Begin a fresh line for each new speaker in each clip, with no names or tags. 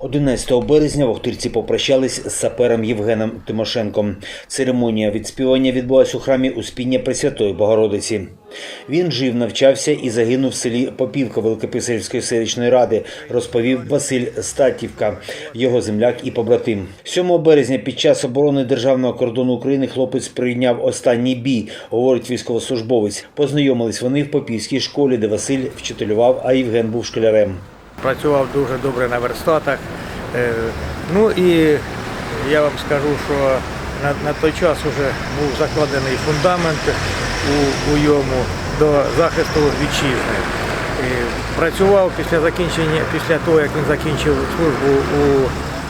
11 березня в попрощались з сапером Євгеном Тимошенком. Церемонія відспівання відбулась у храмі Успіння Пресвятої Богородиці. Він жив, навчався і загинув в селі Попівка Великописарівської селищної ради, розповів Василь Статівка, його земляк і побратим. 7 березня під час оборони державного кордону України хлопець прийняв останній бій, говорить військовослужбовець. Познайомились вони в Попівській школі, де Василь вчителював, а Євген був школярем.
Працював дуже добре на верстатах. Е, Ну і я вам скажу, що на, на той час вже був закладений фундамент у, у йому до захисту вітчизни. І Працював після закінчення, після того, як він закінчив службу у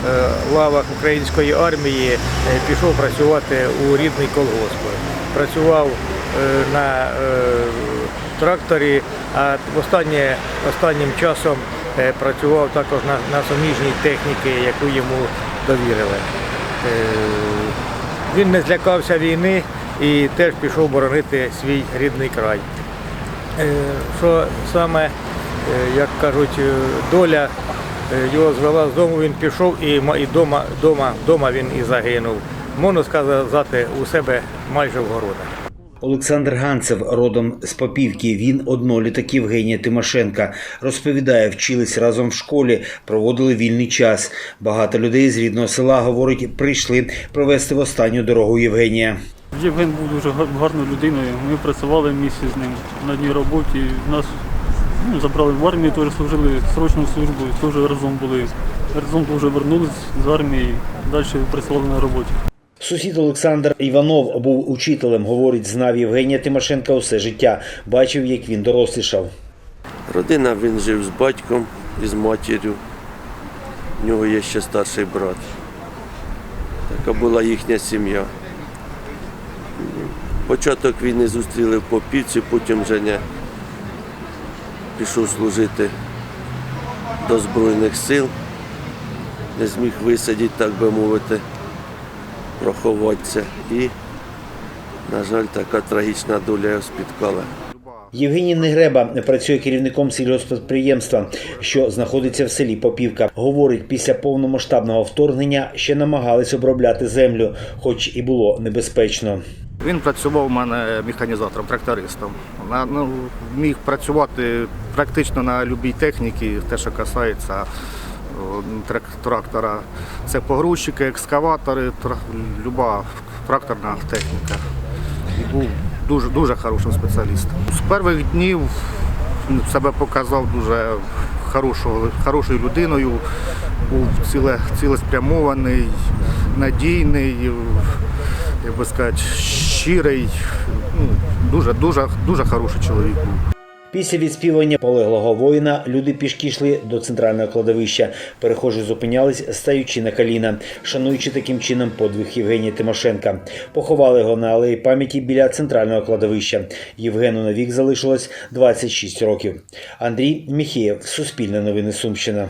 е, лавах української армії, е, пішов працювати у рідний колгосп. Працював на тракторі, а останнє, останнім часом працював також на, на суміжній техніці, яку йому довірили. Е, Він не злякався війни і теж пішов боронити свій рідний край. Е, Що саме, е, як кажуть, е, доля е, його звела з дому, він пішов і, ма- і дома, дома, дома він і загинув. Можна сказати, у себе майже в городах.
Олександр Ганцев, родом з Попівки. Він одноліток Євгенія Тимошенка. Розповідає, вчились разом в школі, проводили вільний час. Багато людей з рідного села, говорить, прийшли провести в останню дорогу Євгенія.
Євген був дуже гарною людиною. Ми працювали місяць з ним на одній роботі. Нас ну, забрали в армію, теж служили срочну службу, теж разом були. Разом теж вернулись з армії, далі працювали на роботі.
Сусід Олександр Іванов був учителем, говорить, знав Євгенія Тимошенка усе життя. Бачив, як він дорослішав.
Родина він жив з батьком і з матір'ю. У нього є ще старший брат. Така була їхня сім'я. Початок війни зустріли в Попівці, потім Женя пішов служити до Збройних сил, не зміг висадити, так би мовити, проховатися. І, на жаль, така трагічна доля його спіткала.
Євгеній Негреба працює керівником сільгоспідприємства, що знаходиться в селі Попівка. Говорить, після повномасштабного вторгнення ще намагались обробляти землю, хоч і було небезпечно.
Він працював у мене механізатором, трактористом. На- Ну, міг працювати практично на будь-якій техніці, те, що касається трактора. Це погрузчики, екскаватори, люба тракторна техніка. І був дуже, дуже хорошим спеціалістом. З перших днів себе показав дуже хорошою, хорошою людиною, був ціле, цілеспрямований, надійний, як би сказати, щирий, ну, дуже, дуже, дуже хороший чоловік був.
Після відспівання полеглого воїна люди пішки йшли до центрального кладовища. Перехожі зупинялись, стаючи на коліна, шануючи таким чином подвиг Євгенія Тимошенка. Поховали його на алеї пам'яті біля центрального кладовища. Євгену на вік залишилось 26 років. Андрій Міхеєв, Суспільне новини Сумщина.